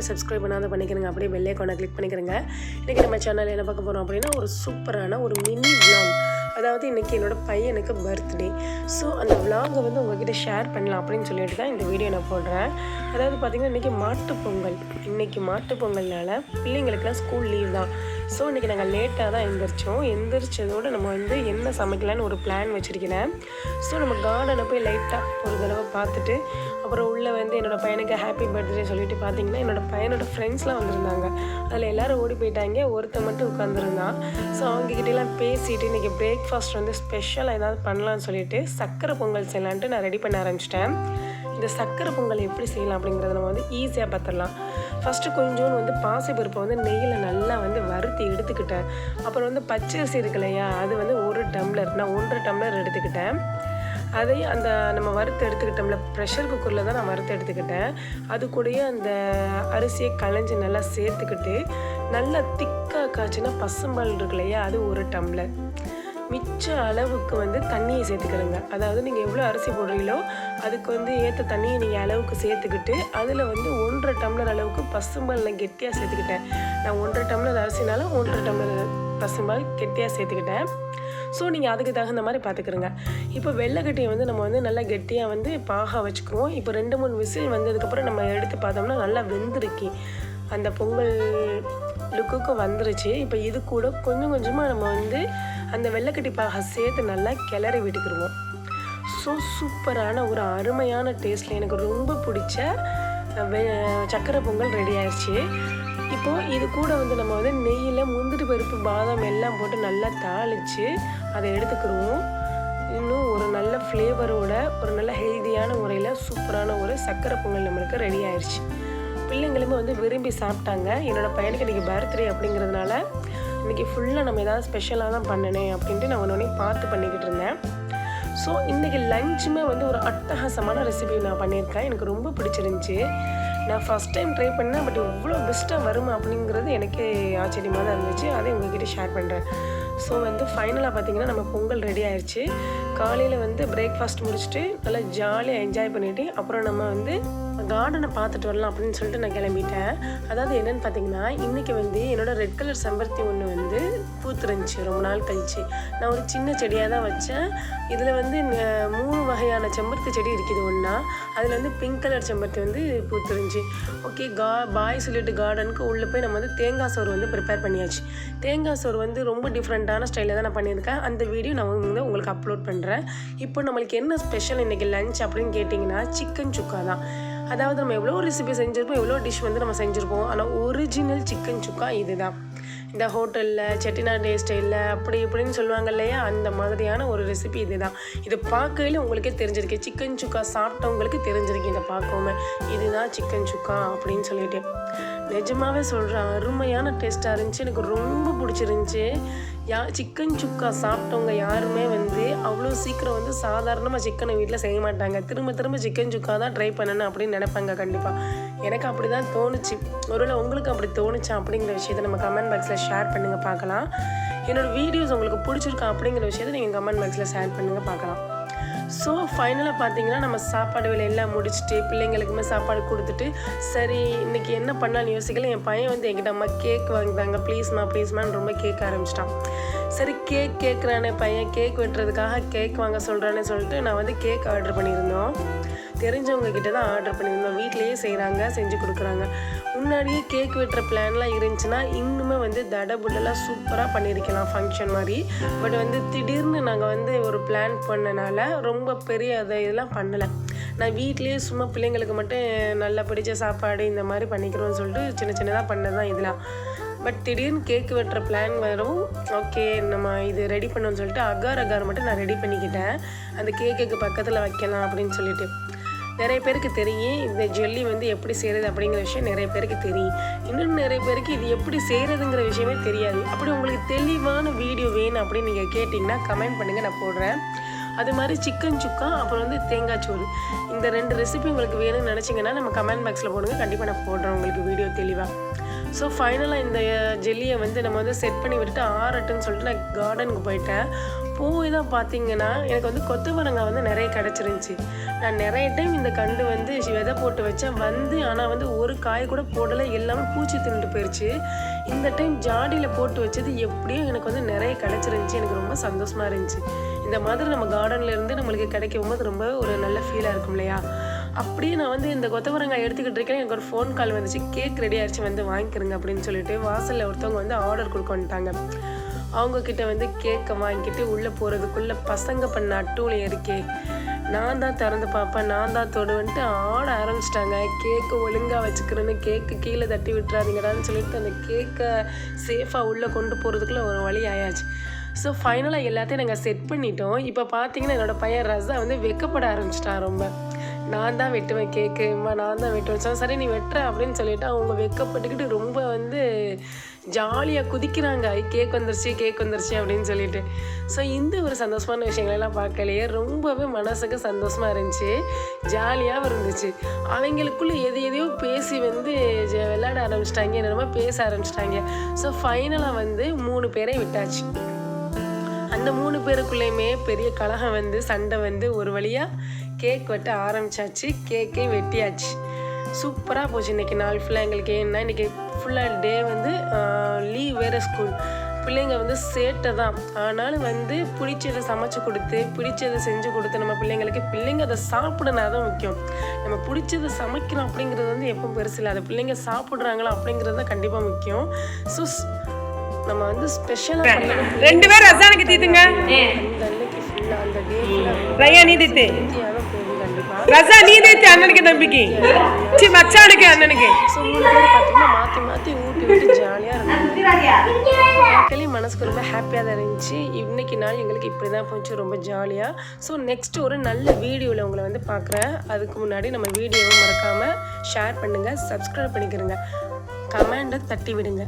சேனலை சப்ஸ்கிரைப் பண்ணாத பண்ணிக்கிறங்க அப்படியே பெல்லே கொண்டா கிளிக் பண்ணிக்கிறங்க இன்றைக்கி நம்ம சேனலில் என்ன பார்க்க போகிறோம் அப்படின்னா ஒரு சூப்பரான ஒரு மினி விளாங் அதாவது இன்றைக்கி என்னோட பையனுக்கு பர்த்டே ஸோ அந்த விளாங்கை வந்து உங்ககிட்ட ஷேர் பண்ணலாம் அப்படின்னு சொல்லிட்டு தான் இந்த வீடியோ நான் போடுறேன். அதாவது பார்த்திங்கன்னா இன்றைக்கி மாட்டுப் பொங்கல். இன்றைக்கி மாட்டுப்பொங்கல்னால பிள்ளைங்களுக்குலாம் ஸ்கூல் லீவ் தான். ஸோ இன்றைக்கி நாங்கள் லேட்டாக தான் எந்திரிச்சோம். எந்திரிச்சதோடு நம்ம வந்து என்ன சமைக்கலான்னு ஒரு பிளான் வச்சுருக்கிறேன். ஸோ நம்ம கார்டனை போய் லைட்டாக ஒரு தடவை பார்த்துட்டு அப்புறம் உள்ளே வந்து என்னோடய பையனுக்கு ஹாப்பி பர்த்டே சொல்லிட்டு பார்த்தீங்கன்னா என்னோடய பையனோட ஃப்ரெண்ட்ஸ்லாம் வந்திருந்தாங்க. அதில் எல்லோரும் ஓடி போயிட்டாங்க. ஒருத்தன் மட்டும் உட்காந்துருந்தான் ஸோ அவங்கக்கிட்டலாம் பேசிட்டு இன்றைக்கி பிரேக்ஃபாஸ்ட் வந்து ஸ்பெஷலாக ஏதாவது பண்ணலாம்னு சொல்லிட்டு சக்கரை பொங்கல் செய்யலான்ட்டு நான் ரெடி பண்ண ஆரம்பிச்சிட்டேன். இந்த சக்கரை பொங்கல் எப்படி செய்யலாம் அப்படிங்கிறத நம்ம வந்து ஈஸியாக பார்த்துடலாம் ஃபஸ்ட்டு கொஞ்சோண்டு வந்து பாசிப்பருப்பை வந்து நெய்யில் நல்லா வந்து வறுத்து எடுத்துக்கிட்டேன். அப்புறம் வந்து பச்சரிசி இருக்கு இல்லையா அது வந்து ஒரு டம்ளர் நான் ஒன்றரை டம்ளர் எடுத்துக்கிட்டேன். அதையும் அந்த நம்ம வறுத்து எடுத்துக்கிட்டோம்ல ப்ரெஷர் குக்கரில் தான் நான் வறுத்து எடுத்துக்கிட்டேன். அது கூடயே அந்த அரிசியை களைஞ்சி நல்லா சேர்த்துக்கிட்டு நல்லா திக்காக காய்ச்சினா பசும்பால் இருக்கு இல்லையா அது ஒரு டம்ளர் மிச்ச அளவுக்கு வந்து தண்ணியை சேர்த்துக்கிறங்க. அதாவது நீங்கள் எவ்வளோ அரிசி போடுறீங்களோ அதுக்கு வந்து ஏற்ற தண்ணியை நீங்கள் அளவுக்கு சேர்த்துக்கிட்டு அதில் வந்து ஒன்றரை டம்ளர் அளவுக்கு பசும்பால் நான் கெட்டியாக சேர்த்துக்கிட்டேன். நான் ஒன்றரை டம்ளர் அரிசினால ஒன்றரை டம்ளர் பசும்பால் கெட்டியாக சேர்த்துக்கிட்டேன். ஸோ நீங்கள் அதுக்கு தகுந்த மாதிரி பார்த்துக்கிறங்க. இப்போ வெள்ளைக்கட்டியை வந்து நம்ம வந்து நல்லா கெட்டியாக வந்து பாகா வச்சுக்குவோம். இப்போ ரெண்டு மூணு விசில் வந்ததுக்கப்புறம் நம்ம எடுத்து பார்த்தோம்னா நல்லா வெந்திருக்கி. அந்த பொங்கல் லுக்குக்கு வந்துருச்சு. இப்போ இது கூட கொஞ்சம் கொஞ்சமாக நம்ம வந்து அந்த வெள்ளைக்கட்டி பாக சேர்த்து நல்லா கிளறி விட்டுக்கிடுவோம் ஸோ சூப்பரான ஒரு அருமையான டேஸ்ட்டில் எனக்கு ரொம்ப பிடிச்ச வெ சக்கரை பொங்கல் ரெடி ஆயிடுச்சு இப்போது இது கூட வந்து நம்ம வந்து நெய்யில் முந்திரி பருப்பு பாதாம் எல்லாம் போட்டு நல்லா தாளித்து அதை எடுத்துக்கிடுவோம் இன்னும் ஒரு நல்ல ஃப்ளேவரோட ஒரு நல்ல ஹெல்தியான முறையில் சூப்பரான ஒரு சக்கரை பொங்கல் நம்மளுக்கு ரெடி ஆயிடுச்சு பிள்ளைங்களுமே வந்து விரும்பி சாப்பிட்டாங்க. என்னோடய பையனுக்கு இன்றைக்கி பர்த்டே அப்படிங்கிறதுனால இன்றைக்கி ஃபுல்லாக நம்ம ஏதாவது ஸ்பெஷலாக தான் பண்ணனே அப்படின்ட்டு நான் ஒன்று பார்த்து பண்ணிக்கிட்டு இருந்தேன். ஸோ இன்றைக்கி லஞ்சுமே வந்து ஒரு அட்டகாசமான ரெசிபி நான் பண்ணியிருக்கேன். எனக்கு ரொம்ப பிடிச்சிருந்துச்சி. நான் ஃபஸ்ட் டைம் ட்ரை பண்ணேன் பட் இவ்வளோ பெஸ்ட்டாக வருமா அப்படிங்கிறது எனக்கே ஆச்சரியமாக தான் இருந்துச்சு. அதை உங்ககிட்ட ஷேர் பண்ணுறேன் ஸோ வந்து ஃபைனலாக பார்த்திங்கன்னா நம்ம பொங்கல் ரெடி ஆயிடுச்சு காலையில் வந்து பிரேக்ஃபாஸ்ட் முடிச்சுட்டு நல்லா ஜாலியாக என்ஜாய் பண்ணிவிட்டு அப்புறம் நம்ம வந்து கார்டனை பார்த்துட்டு வரலாம் அப்படின்னு சொல்லிட்டு நான் கிளம்பிட்டேன். அதாவது என்னென்னு பார்த்தீங்கன்னா இன்றைக்கி வந்து என்னோட ரெட் கலர் செம்பருத்தி ஒன்று வந்து பூத்துருந்துச்சு. ரொம்ப நாள் கழிச்சு. நான் ஒரு சின்ன செடியாக தான் வச்சேன். இதில் வந்து மூணு வகையான செம்பருத்தி செடி இருக்குது ஒன்றா அதில் வந்து பிங்க் கலர் செம்பருத்தி வந்து பூத்துருந்துச்சு. ஓகே கா பாய் சொல்லிட்டு கார்டனுக்கு உள்ளே போய் நம்ம வந்து தேங்காய் சோறு வந்து ப்ரிப்பேர் பண்ணியாச்சு. தேங்காய் சோறு வந்து ரொம்ப டிஃப்ரெண்ட்டான ஸ்டைலில் தான் நான் பண்ணியிருக்கேன். அந்த வீடியோ நான் வந்து உங்களுக்கு அப்லோட் பண்ணுறேன் இப்போ நம்மளுக்கு என்ன ஸ்பெஷல் இன்றைக்கி லஞ்ச் அப்படின்னு கேட்டிங்கன்னா சிக்கன் சுக்கா தான். அதாவது நம்ம எவ்வளோ ரெசிபி செஞ்சுருப்போம் எவ்வளோ டிஷ் வந்து நம்ம செஞ்சுருப்போம். ஆனால் ஒரிஜினல் சிக்கன் சுக்கா இதுதான். இந்த ஹோட்டலில் செட்டிநாடு ஸ்டைலில் அப்படி இப்படின்னு சொல்லுவாங்க இல்லையா? அந்த மாதிரியான ஒரு ரெசிபி இதுதான். இதை பார்க்கையில உங்களுக்கே தெரிஞ்சிருக்கு. சிக்கன் சுக்கா சாப்பிட்டவங்களுக்கு தெரிஞ்சிருக்கு. இதை பார்க்கவுமே இதுதான் சிக்கன் சுக்கா அப்படின்னு சொல்லிட்டு. நிஜமாவே சொல்கிறேன் அருமையான டேஸ்ட்டாக இருந்துச்சு. எனக்கு ரொம்ப பிடிச்சிருந்துச்சி. யா சிக்கன் சுக்கா சாப்பிட்டவங்க யாருமே வந்து அவ்வளோ சீக்கிரம் வந்து சாதாரணமாக சிக்கனை வீட்டில் செய்ய மாட்டாங்க. திரும்ப திரும்ப சிக்கன் சுக்கா தான் ட்ரை பண்ணணும் அப்படின்னு நினைப்பாங்க கண்டிப்பாக எனக்கு அப்படி தான் தோணுச்சு. ஒருவேளை உங்களுக்கு அப்படி தோணுச்சா அப்படிங்கிற விஷயத்தை நம்ம கமெண்ட் பாக்ஸில் ஷேர் பண்ணுங்கள் பார்க்கலாம். என்னோடய வீடியோஸ் உங்களுக்கு பிடிச்சிருக்கா அப்படிங்கிற விஷயத்தை நீங்கள் கமெண்ட் பாக்ஸில் ஷேர் பண்ணுங்கள் பார்க்கலாம். ஸோ ஃபைனலாக பார்த்தீங்கன்னா நம்ம சாப்பாடு வேலையெல்லாம் முடிச்சுட்டு பிள்ளைங்களுக்குமே சாப்பாடு கொடுத்துட்டு சரி இன்னைக்கு என்ன பண்ணலாம்னு யோசிக்கல. என் பையன் வந்து என்கிட்ட அம்மா கேக் வாங்கிட்டாங்க. ப்ளீஸ்மா ப்ளீஸ்மான்னு ரொம்ப கேட்க ஆரம்பிச்சிட்டான். சரி கேக் கேட்குறானே பையன் கேக் வெட்டுறதுக்காக கேக் வாங்க சொல்கிறானே சொல்லிட்டு நான் வந்து கேக் ஆர்டர் பண்ணியிருந்தோம். தெரிஞ்சவங்க கிட்ட தான் ஆர்டர் பண்ணியிருந்தோம். வீட்லேயே செய்கிறாங்க செஞ்சு கொடுக்குறாங்க. முன்னாடியே கேக் வெட்டுற பிளான்லாம் இருந்துச்சுன்னா இன்னுமே வந்து தடபுடலாம் சூப்பராக பண்ணியிருக்கலாம் ஃபங்க்ஷன் மாதிரி. பட் வந்து திடீர்னு நாங்கள் வந்து ஒரு பிளான் பண்ணனால ரொம்ப பெரிய அதை இதெல்லாம் பண்ணலை. நான் வீட்லேயே சும்மா பிள்ளைங்களுக்கு மட்டும் நல்லா பிடிச்ச சாப்பாடு இந்த மாதிரி பண்ணிக்கிறோம்னு சொல்லிட்டு சின்ன சின்னதாக பண்ணதான் இதெல்லாம். பட் திடீர்னு கேக் வெட்டுற பிளான் வரும். ஓகே நம்ம இது ரெடி பண்ணோம்னு சொல்லிட்டு அகார் அகார் மட்டும் நான் ரெடி பண்ணிக்கிட்டேன். அந்த கேக்குக்கு பக்கத்தில் வைக்கலாம் அப்படின்னு சொல்லிட்டு. நிறைய பேருக்கு தெரியும் இந்த ஜெல்லி வந்து எப்படி செய்கிறது அப்படிங்கிற விஷயம் நிறைய பேருக்கு தெரியும். இன்னும் நிறைய பேருக்கு இது எப்படி செய்கிறதுங்கிற விஷயமே தெரியாது. அப்படி உங்களுக்கு தெளிவான வீடியோ வேணும் அப்படின்னு நீங்கள் கேட்டிங்கன்னா கமெண்ட் பண்ணுங்கள் நான் போடுறேன். அது மாதிரி சிக்கன் சுக்கா அப்புறம் வந்து தேங்காய் சோறு. இந்த ரெண்டு ரெசிபி உங்களுக்கு வேணும்னு நினச்சிங்கன்னா நம்ம கமெண்ட் பாக்ஸில் போடுங்க. கண்டிப்பாக நான் போடுறேன் உங்களுக்கு வீடியோ தெளிவாக ஸோ ஃபைனலாக இந்த ஜெல்லியை வந்து நம்ம வந்து செட் பண்ணி விட்டுட்டு ஆறட்டுன்னு சொல்லிட்டு நான் கார்டனுக்கு போயிட்டேன். பூ தான் பார்த்தீங்கன்னா எனக்கு வந்து கொத்தவரங்காய் வந்து நிறைய கிடச்சிருந்துச்சி. நான் நிறைய டைம் இந்த கண்டு வந்து விதை போட்டு வச்சேன். வந்து ஆனால் வந்து ஒரு காய் கூட போடலை. எல்லாமே பூச்சி தின்னுட்டு போயிடுச்சு இந்த டைம் ஜாடியில் போட்டு வச்சது எப்படியும் எனக்கு வந்து நிறைய கிடச்சிருந்துச்சி. எனக்கு ரொம்ப சந்தோஷமாக இருந்துச்சு. இந்த மாதிரி நம்ம கார்டன்லேருந்து நம்மளுக்கு கிடைக்கும் போது ரொம்ப ஒரு நல்ல ஃபீலாக இருக்கும் இல்லையா? அப்படியே நான் வந்து இந்த கொத்தவரங்காய் எடுத்துக்கிட்டு இருக்கேன். எனக்கு ஒரு ஃபோன் கால் வந்துச்சு. கேக் ரெடி ஆயிடுச்சு வந்து வாங்கிக்கிறங்க அப்படின்னு சொல்லிட்டு வாசலில் ஒருத்தவங்க வந்து ஆர்டர் கொடுக்க வந்துட்டாங்க. அவங்கக்கிட்ட வந்து கேக்கை வாங்கிட்டு உள்ளே போகிறதுக்குள்ளே பசங்க பண்ண அட்டூழியம் இருக்கே. நான் தான் திறந்து பார்ப்பேன். நான் தான் தொடுவன்ட்டு ஆட ஆரம்பிச்சிட்டாங்க. கேக்கு ஒழுங்காக வச்சுக்கிறேன்னு கேக்கு கீழே தட்டி விட்டுறாதீங்கடான்னு சொல்லிட்டு அந்த கேக்கை சேஃபாக உள்ளே கொண்டு போகிறதுக்குள்ளே ஒரு வழி ஆயாச்சு. ஸோ ஃபைனலாக எல்லாத்தையும் நாங்கள் செட் பண்ணிட்டோம். இப்போ பார்த்தீங்கன்னா என்னோடய பையன் ரசா வந்து வெக்கப்பட ஆரம்பிச்சிட்டான் ரொம்ப. நான் தான் வெட்டுவேன் கேக்கு. நான் தான் வெட்டுவேன். சரி நீ வெட்டுற அப்படின்னு சொல்லிட்டு அவங்க வெக்கப்பட்டுக்கிட்டு ரொம்ப வந்து ஜாலியாக குதிக்கிறாங்க. ஐ கேக் வந்துருச்சு கேக் வந்துருச்சு அப்படின்னு சொல்லிட்டு. ஸோ இந்த ஒரு சந்தோஷமான விஷயங்களெல்லாம் பார்க்கலையே ரொம்பவே மனசுக்கு சந்தோஷமாக இருந்துச்சு. ஜாலியாகவும் இருந்துச்சு. அவங்களுக்குள்ளே எது எதையோ பேசி வந்து ஜ- விளையாட ஆரம்பிச்சிட்டாங்க என்னென்னமோ பேச ஆரம்பிச்சிட்டாங்க. ஸோ ஃபைனலாக வந்து மூணு பேரை விட்டாச்சு. அந்த மூணு பேருக்குள்ளேயுமே பெரிய கலகம் வந்து சண்டை வந்து ஒரு வழியாக கேக் வெட்ட ஆரம்பிச்சாச்சு. கேக்கே வெட்டியாச்சு. சூப்பராக போச்சு இன்றைக்கி நாள் ஃபுல்லாக எங்களுக்கு ஏன்னா இன்னைக்கு ஃபுல்லாக டே வந்து லீவ் வேறு ஸ்கூல் பிள்ளைங்க வந்து சேட்டை தான். ஆனாலும் வந்து பிடிச்சதை சமைச்சு கொடுத்து பிடிச்சதை செஞ்சு கொடுத்து நம்ம பிள்ளைங்களுக்கு பிள்ளைங்க அதை சாப்பிடனா தான் முக்கியம். நம்ம பிடிச்சதை சமைக்கிறோம் அப்படிங்கிறது வந்து எப்போ பெருசு இல்லை. அதை பிள்ளைங்க சாப்பிட்றாங்களா அப்படிங்கிறது தான் கண்டிப்பாக முக்கியம். ஸோ நம்ம வந்து ஸ்பெஷலாக ரெண்டு பேரும் ரசானுக்கு தீத்துங்க. ரய்யா நீ தீத்து. ரசா நீ தீத்து அண்ணனுக்கு தம்பிக்கு. சி மச்சானுக்கு அண்ணனுக்கு. ஸோ மூணு பேர் பார்த்தீங்கன்னா மாற்றி மாற்றி ஊட்டி விட்டு ஜாலியாக இருக்கும் மனசுக்கு ரொம்ப ஹாப்பியாக தான் இருந்துச்சு. இன்னைக்கு நாள் எங்களுக்கு இப்படி தான் போச்சு ரொம்ப ஜாலியாக ஸோ நெக்ஸ்ட் ஒரு நல்ல வீடியோவில் உங்களை வந்து பார்க்குறேன் அதுக்கு முன்னாடி நம்ம வீடியோவை மறக்காமல் ஷேர் பண்ணுங்கள் சப்ஸ்கிரைப் பண்ணிக்கிறங்க. கமெண்டை தட்டி விடுங்க